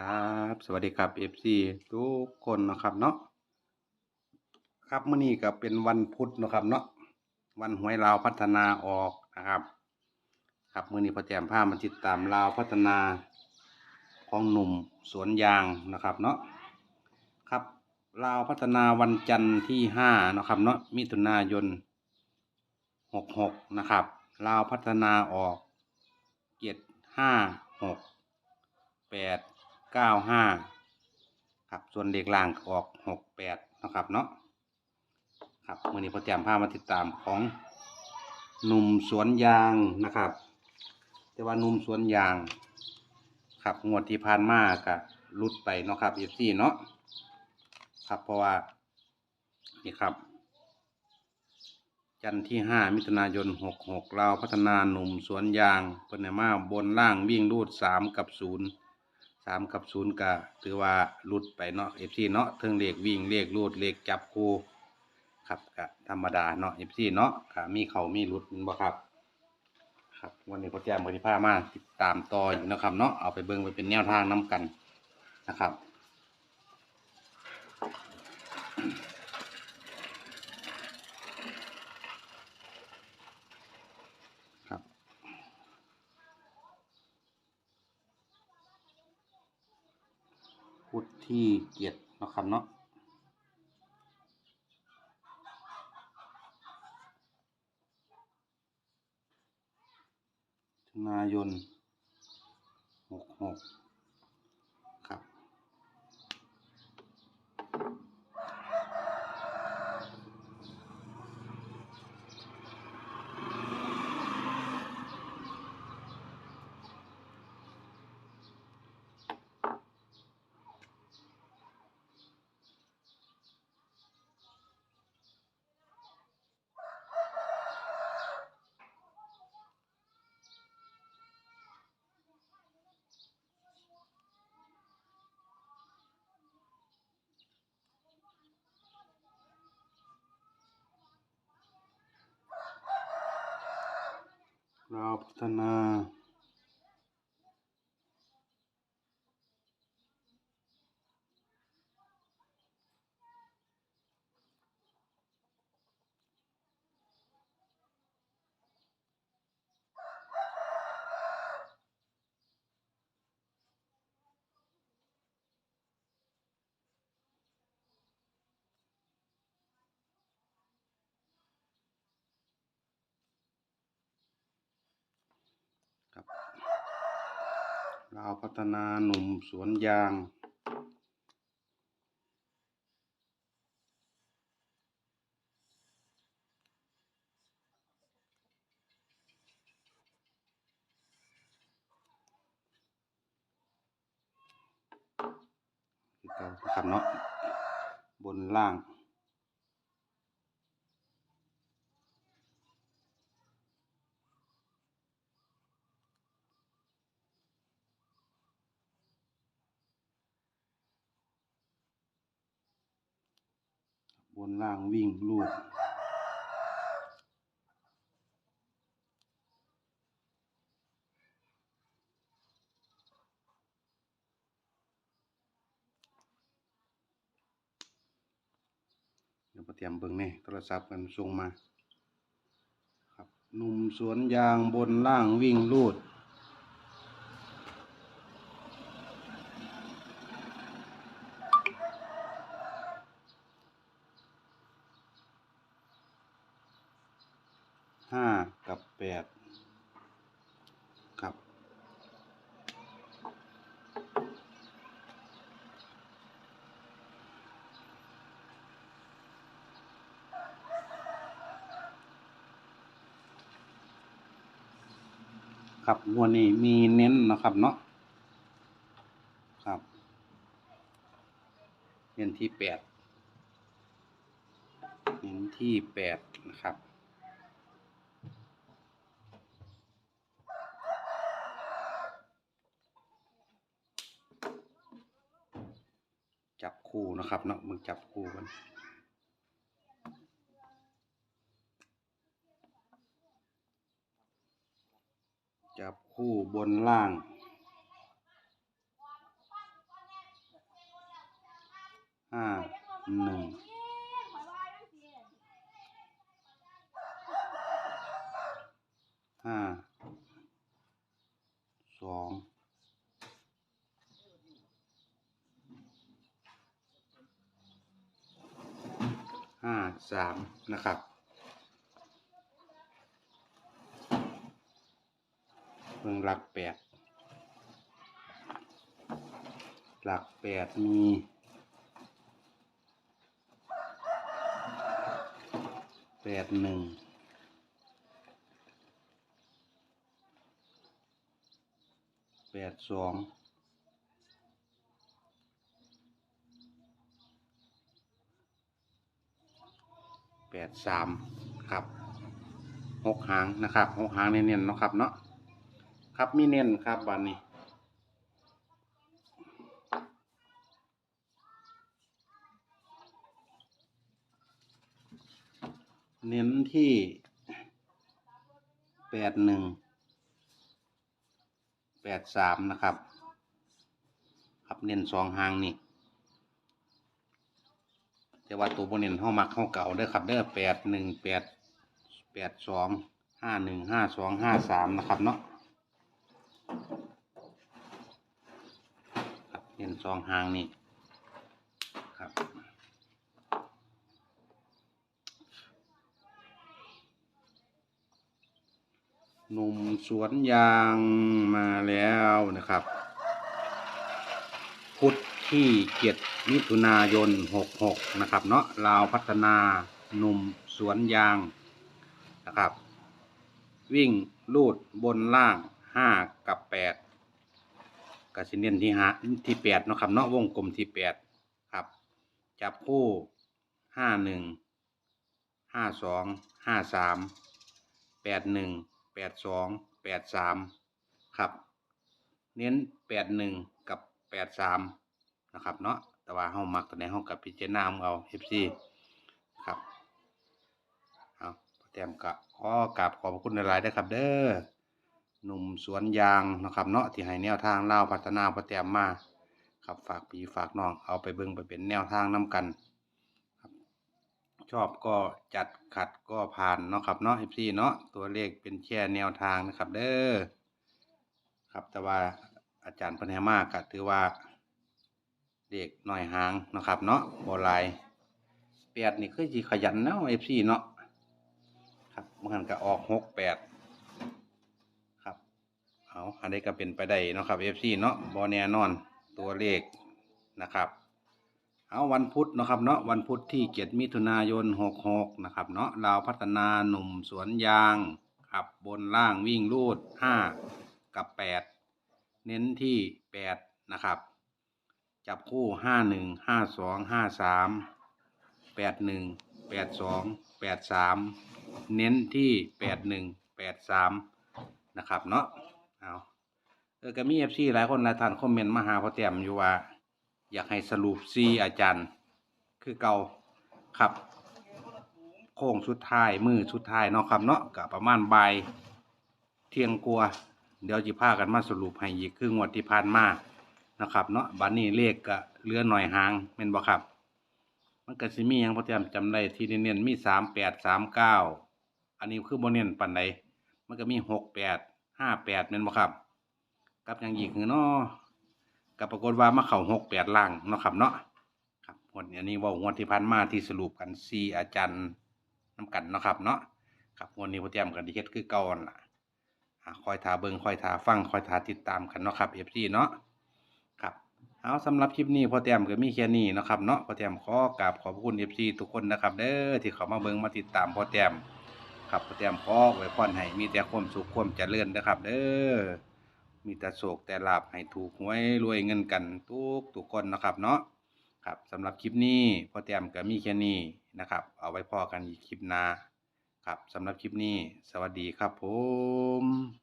ครับ สวัสดีครับ FC ทุกคนนะครับเนาะครับมื้อนี้ก็เป็นวันพุธนะครับเนาะวันหวยลาวพัฒนาออกนะครับ ครับมื้อนี้พอแจมผ้ามาติดตามลาวพัฒนาของหนุ่มสวนยางนะครับเนาะครับลาวพัฒนาวันจันทร์ที่ห้านะครับเนาะมิถุนายนหกหกนะครับลาวพัฒนาออกเจ็ดห้าหกแปด เก้าห้าครับส่วนเลขล่างออกหกแปดนะครับเนาะครับวันนี้พอแจมพามาติดตามของหนุ่มสวนยางนะครับ แต่ว่าหนุ่มสวนยางครับงวดที่ผ่านมาก็รุดไปเนาะครับเอฟซีเนาะครับเพราะว่านี่ครับ จันที่ห้ามิถุนายนหกหกเราวพัฒนาหนุ่มสวนยางเพิ่นให้มาบนล่างวิ่งรูดสามกับศูนย์ามกับศูนย์ก็ถือว่าลุดไปเนาะเอฟซีเนาะเทิงเลขวิ่งเลขรูดเลขจับคู่ครับก็ธรรมดาเนาะเอฟซีเนาะกะมีเขามีลุดบ่ครับ ครับวันนี้พ่อแจมพอดีพามาติดตามต่ออยู่นะครับเนาะเอาไปเบิ้งไปเป็นแนวทางน้กันนะครับครับ ที่เกียรตินะครับเนาะนายนหกหก เร เราวพัฒนาหนุ่มสวนยางคือเก่านะครับเนาะบนล่าง บ นล่างวิ่งลูดเดี๋ยวมาเตรียมเบิ่งแน่โทรศัพท์กันส่งมา ครับหนุ่มสวนยางบนล่างวิ่งลูด ห้ากับแปดครับ ครับงวดนี้มีเน้นนะครับเนาะครับเน้นที่แปดเน้นที่แปดนะครับจับคู่นะครับเนาะมึงจับคู่กัน จับคู่บนล่าง ห้าหนึ่งห้าสองห้าสามนะครับ เบิ่งหลักแปดหลักแปดมีแปดหนึ่งแปดสองแปดสามครับหกหางนะครับหกหางเน้นๆเนาะครับเนาะ ครับมีเน้นครับวันนี้ เน้นที่แปดหนึ่งแปดสามนะครับ ครับเน้นสองหางนี่แต่ว่าตัวบนเน้นห้ามักห้าเก่าเด้อครับเด้อแปดหนึ่งแปดแปดสองห้าหนึ่งห้าสองห้าสามนะครับเนาะ ครับเน้นสองหางนี่ครับหนุ่มสวนยางมาแล้วนะครับ พุทธที่เจ็ดมิถุนายนหกหกนะครับเนาะลาวพัฒนาหนุ่มสวนยางนะครับ วิ่งลูดบนล่าง ห้ากับแปดกสิเนียนที่ห้าที่แปดเนาะครับเนาะวงกลมที่แปดครับ จับคู่ห้าหนึ่งห้าสองห้าสามแปดหนึ่งแปดสองแปดสามครับ เน้นแปดหนึ่งกับแปดสามนะครับเนาะแต่ว่าเฮามักตัวไหนเฮากับพิจารณาเอาเอฟซีครับเอาพอแต้มกะขอกราบขอบคุณหลายๆนะครับ เด้อ หนุ่มสวนยางนะครับเนาะที่ให้แนวทางเล่าพัฒนาพอแต้มมาครับฝากพี่ฝากน้องเอาไปเบิ่งไปเป็นแนวทางนํกันครับชอบก็จัดขัดก็ผ่านเนาะครับเนาะ FC เนาะตัวเลขเป็นแค่แนวทางนะครับ เด้อครับแต่ว่าอาจารย์พันธมากก็ถือว่าเด็กหน่อยหางนะครับ เนาะบ่หลายแปดนี่คือสิขยันเนาะ FC เนาะครับมันก็ออกหกแปด เอาอันนี้ก็เป็นไปได้นะครับ FC เนาะบ่แนนอนตัวเลขนะครับ เอาวันพุธนะครับเนาะวันพุธที่เจ็ดมิถุนายนหกหกนะครับเนาะลาวพัฒนาหนุ่มสวนยางครับบนล่างวิ่งลูดห้ากับแปดเน้นที่แปดนะครับ จับคู่ห้าหนึ่งห้าสองห้าสามแปดหนึ่งแปดสองแปดสามเน้นที่แปดหนึ่งแปดสามนะครับเนาะ เอาเออก็มีเอฟซีหลายคนหลายท่านคอมเมนต์มาหาพ่อแต้มอยู่ว่า อยากให้สรุปซีอาจารย์ คือเก่าครับ โค้งสุดท้ายมือสุดท้ายเนาะครับเนาะกับประมาณบ่ายเที่ยงกลัวาเดี๋ยวจิพากันมาสรุปให้อีกคืองวดที่ผ่านมานะครับ เนาะบัดนี้เลขก็เหลือหน่อยหางแม่นบ่ครับ มันก็สิมีหยังพ่อจำจำได้ที่เน้นๆมีสามแปดสามเก้าอันนี้คือบ่เน้นปานใดมันก็มีหกแปด ห้าแปดแม่นบ่ครับกับยังอีกเนาะก็ปรากฏว่ามาเข้าหกแปดล่างเนาะครับเนาะครับงวดนี้อันนี้ว่างวดที่ผ่านมาที่สรุปกันซีอาจารย์น้กันเนาะครับเนาะครับวดนี้พ่อเตรียมกันที่เฮ็ดคือก่านั่นล่ะอะคอยทาเบิงคอยทาฟังคอยทาติดตามกันเนาะครับ FC เนาะครับเอาสำหรับคลิปนี้พ่อเตรียมก็มีแค่นี้เนาะครับเนาะพ่อเตรียมขอกราบขอบพระคุณ FC ทุกคนนะครับเด้อที่เขามาเบิงมาติดตามพ่อเตรียม ครับพ่อเตรียมขอไว้พรให้มีแต่ความสุขความเจริญนะครับ เด้อมีแต่โศกแต่ลาบให้ถูกหวยรวยเงินกันทุกทุกคนนะครับเนาะครับสำหรับคลิปนี้พ่อแต้มก็มีแค่นี้นะครับ เอาไว้พอกันอีกคลิปหน้าครับสำหรับคลิปนี้ สวัสดีครับผม